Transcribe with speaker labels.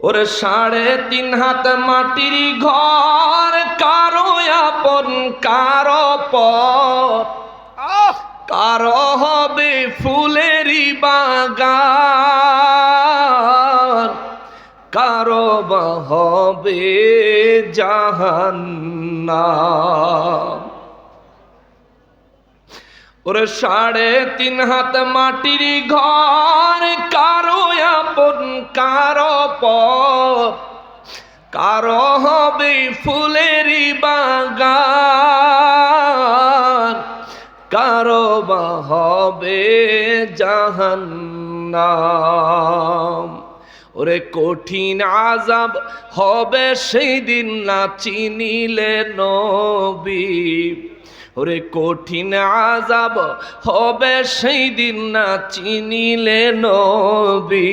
Speaker 1: ওরে সাড়ে তিন হাত মাটির ঘর কারও আপন কারও পর কারও হবে ফুলেরই বাগান কারও বা হবে জাহান্নাম। ওরে সাড়ে তিন হাত মাটির ঘর কারও কারও হবে ফুলেরই বাগান, কারও বা হবে জাহান্নাম। ওরে কঠিন আজাব হবে সেই দিন না চিনিলে নবী। ওরে কঠিন আজাব হবে সেই দিন না চিনিলে নবী।